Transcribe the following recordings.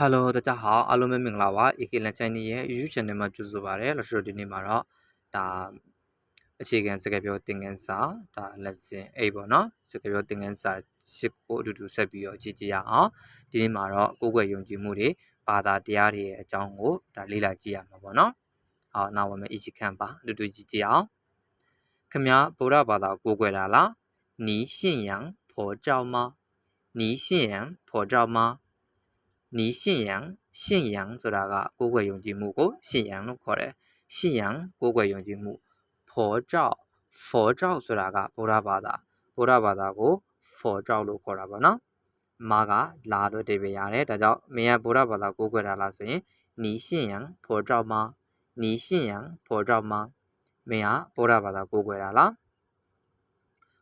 Hello 大家好အားလုံးပဲမင်္ဂလာပါ AK Lan Channel ရဲ့ YouTube Channel မှာကြိုဆိုပါရစေလို့ဆိုတော့ဒီနေ့မှာတော့ဒါအခြေခံစကားပြောသင်ခန်းစာဒါ lesson 8ပေါ့နော်စကားပြောသင်ခန်းစာ10ကိုအတူတူဆက်ပြီးတော့ကြည့်ကြရအောင်ဒီနေ့မှာတော့ကိုယ်ွယ်ယုံကြည်မှုတွေဘာသာတရားတွေရဲ့အကြောင်းကိုဒါလေ့လာကြည့်ရမှာပေါ့နော်好那我们一起看吧အတူတူကြည့်ကြရအောင်ခင်ဗျာဗုဒ္ဓဘာသာကိုယ်ွယ်တာလား你信仰佛教吗你信仰佛教吗 你信仰信仰ဆိုတာကကိုယ်ွယ်ယုံကြည်မှုကို信仰လို့ခေါ်တယ်信仰ကိုယ်ွယ်ယုံကြည်မှု佛教佛教ဆိုတာကဗုဒ္ဓဘာသာဗုဒ္ဓဘာသာကို佛教လို့ခေါ်တာပေါ့နော်မာကလာလို့ဒေပဲရတယ်ဒါကြောင့်မင်းကဗုဒ္ဓဘာသာကိုယ်ွယ်တာလားဆိုရင်你信仰佛教吗你信仰佛教吗မင်းကဗုဒ္ဓဘာသာကိုယ်ွယ်တာလား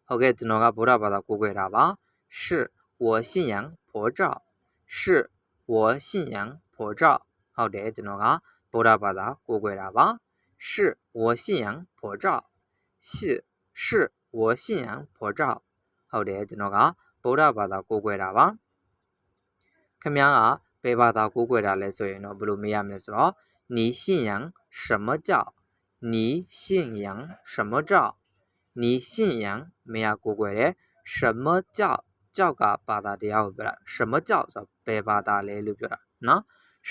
ဟုတ်ကဲ့ကျွန်တော်ကဗုဒ္ဓဘာသာကိုယ်ွယ်တာပါ是我信仰佛教是 我信仰佛教ဟုတ်တယ်ကျွန်တော်ကဗုဒ္ဓဘာသာကိုးကွယ်တာပါ是我信仰佛教是是我信仰佛教ဟုတ်တယ်ကျွန်တော်ကဗုဒ္ဓဘာသာကိုးကွယ်တာပါခင်ဗျားကဘယ်ဘာသာကိုးကွယ်တာလဲဆိုရင်တော့ဘယ်လိုမေးရမလဲဆိုတော့你信仰什么教你信仰什么教你信仰မရကိုးကွယ်တယ်什么教ကြောက်ကဘာသာတရားကိုပြောတာ什么教ဆိုတော့ ဘယ်ဘာသာလဲလို့ပြောတာနော်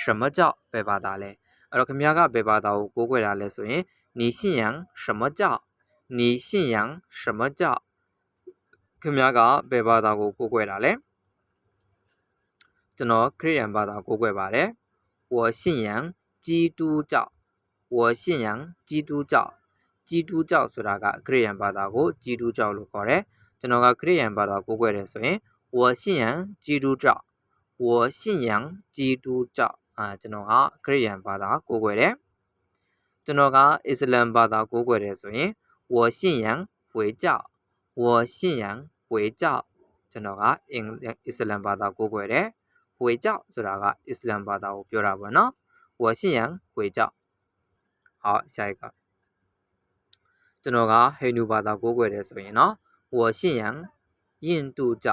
什么教ဘယ်ဘာသာလဲအဲ့တော့ခင်ဗျားကဘယ်ဘာသာကိုကိုးကွယ်တာလဲဆိုရင်你信仰什么教你信仰什么教ခင်ဗျားကဘယ်ဘာသာကိုကိုးကွယ်တာလဲကျွန်တော်ခရစ်ယာန်ဘာသာကိုးကွယ်ပါတယ်我信仰基督教我信仰基督教基督教ဆိုတာကခရစ်ယာန်ဘာသာကို基督教လို့ခေါ်တယ်ကျွန်တော်ကခရစ်ယာန်ဘာသာကိုးကွယ်တယ်ဆိုရင်我信仰基督教 我信仰基督教အာကျွန်တော်ကခရစ်ယာန်ဘာသာကိုးကွယ်တယ်ကျွန်တော်ကအစ္စလမ်ဘာသာကိုးကွယ်တယ်ဆိုရင်我信仰回教我信仰回教ကျွန်တော်ကအင်အစ္စလမ်ဘာသာကိုးကွယ်တယ်回教ဆိုတာကအစ္စလမ်ဘာသာကိုပြောတာပေါ့နော်我信仰回教好下一个ကျွန်တော်ကဟိန္ဒူဘာသာကိုးကွယ်တယ်ဆိုရင်နော်我信仰印度教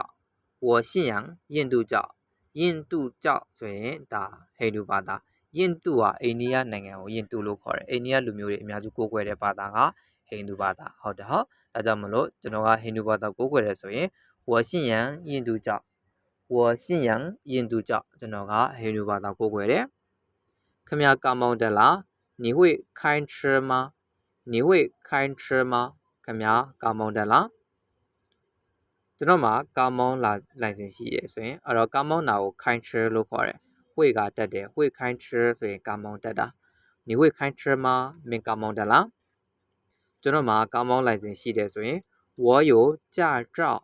我信仰印度教 印度教ဆိုရင်ဒါဟိန္ဒူဘာသာ印度ဟာအိန္ဒိယနိုင်ငံကို印度လို့ခေါ်တယ်အိန္ဒိယလူမျိုးတွေအများစုကိုးကွယ်တဲ့ဘာသာကဟိန္ဒူဘာသာဟုတ်တယ်ဟုတ်ဒါကြောင့်မလို့ကျွန်တော်ကဟိန္ဒူဘာသာကိုးကွယ်တယ်ဆိုရင်我信仰印度教我信仰印度教ကျွန်တော်ကဟိန္ဒူဘာသာကိုးကွယ်တယ်ခင်ဗျာကာမောင်းတက်လား你会开车吗你会开车吗ခင်ဗျာကာမောင်းတက်လား ကျွန်တော်မှာကာမောင်းလိုင်စင်ရှိတယ်ဆိုရင်အဲ့တော့ကာမောင်းနာကိုခိုင်ထရလို့ခေါ်တယ်ဝှေ့ကတက်တယ်ဝှေ့ခိုင်ထရဆိုရင်ကာမောင်းတက်တာနေဝှေ့ခိုင်ထရမှာမင်ကာမောင်းတက်လားကျွန်တော်မှာကာမောင်းလိုင်စင်ရှိတယ်ဆိုရင်ဝေါ်ယိုကြာကြောက်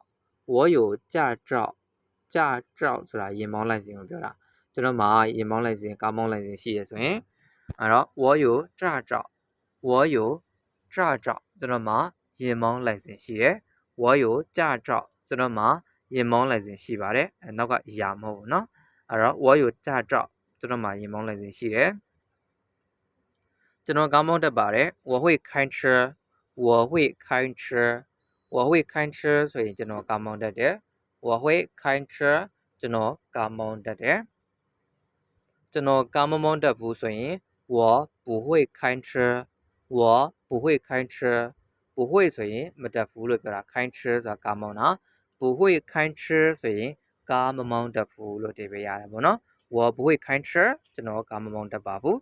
ဝေါ်ယိုကြာကြောက်ကြာကြောက်ဆိုတာရင်မောင်းလိုင်စင်ကိုပြောတာကျွန်တော်မှာရင်မောင်းလိုင်စင်ကာမောင်းလိုင်စင်ရှိရဆိုရင်အဲ့တော့ဝေါ်ယိုကြာကြောက်ဝေါ်ယိုကြာကြောက်ကျွန်တော်မှာရင်မောင်းလိုင်စင်ရှိရဝေါ်ယိုကြာကြောက် ကျွန်တော်မှာရင်မောင်းလိုင်စင်ရှိပါတယ်အဲနောက်ကရာမဟုတ်ဘူးเนาะအဲ့တော့我有驾照ကျွန်တော်မှာရင်မောင်းလိုင်စင်ရှိတယ်ကျွန်တော်ကားမောင်းတတ်ပါတယ်我会开车我会开车我会开车ဆိုရင်ကျွန်တော်ကားမောင်းတတ်တယ်我会开车ကျွန်တော်ကားမောင်းတတ်တယ်ကျွန်တော်ကားမမောင်းတတ်ဘူးဆိုရင်我不会开车我不会开车不会ဆိုရင်မတတ်ဘူးလို့ပြောတာခိုင်းချဆိုတာကားမောင်းတာ 不会开车ဆိုရင်ကားမမောင်းတတ်ဘူးလို့ဒီပဲရတယ်ပေါ့နော်我不会开车ကျွန်တော်ကားမမောင်းတတ်ပါဘူး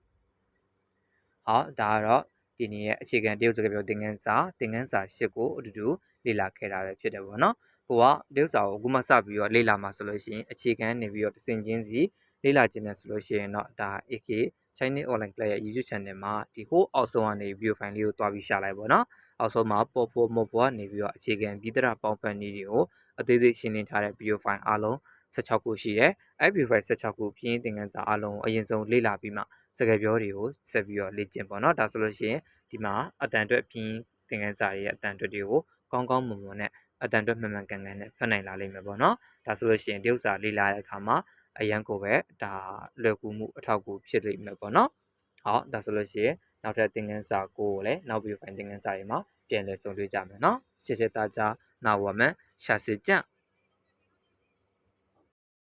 ဟောဒါကတော့ဒီနေ့ရဲ့အခြေခံတရုတ်စကားပြောသင်ခန်းစာသင်ခန်းစာ၈ကိုအတူတူလေ့လာခဲ့တာပဲဖြစ်တယ်ပေါ့နော်ကိုကတရုတ်စာကိုအခုမှစပြီးတော့လေ့လာမှာဆိုလို့ရှိရင်အခြေခံနေပြီးတော့တစ်စင်ချင်းစီလေ့လာခြင်းနဲ့ဆိုလို့ရှိရင်တော့ဒါ AK Chinese Online Class ရဲ့ YouTube Channel မှာဒီဟိုးအောက်ဆုံးကနေ video file လေးကိုတွားပြီးရှာလိုက်ပေါ့နော်အောက်ဆုံးမှာပေါ်ပေါ်မော်ပေါ်ကနေပြီးတော့အခြေခံပြီးတရပေါင်းဖက်နည်းတွေကိုအသေးသေးရှင်းလင်းထားတဲ့ video file အားလုံး16ခုရှိတယ်။အဲ့ video file 16ခုပြင်းသင်ခန်းစာအားလုံးအရင်ဆုံးလေ့လာပြီးမှစကားပြောတွေကိုဆက်ပြီးတော့လေ့ကျင့်ပေါ့နော်။ဒါဆိုလို့ရှိရင်ဒီမှာအတန်အတွက်ပြင်းသင်ခန်းစာရဲ့အတန်အတွက်တွေကိုကောင်းကောင်းမွန်မွန်နဲ့အတန်အတွက်မှန်မှန်ကန်ကန်နဲ့ဖတ်နိုင်လာလိမ့်မယ်ပေါ့နော်။ဒါဆိုလို့ရှိရင်တရုပ်စာလေ့လာတဲ့အခါမှာ အရန်ကိုပဲဒါလွယ်ကူမှုအထောက်အကူဖြစ်လိမ့်မယ်ပေါ့နော်။ဟောဒါဆိုလို့ရှိရင်နောက်ထပ်သင်ခန်းစာကိုကိုလည်းနောက်ဗီဒီယိုဖိုင်သင်ခန်းစာတွေမှာပြန်လည်ဆုံတွေ့ကြမယ်နော်။ရှေ့ဆက်သားကြားနာဝမန်ရှာစေကြ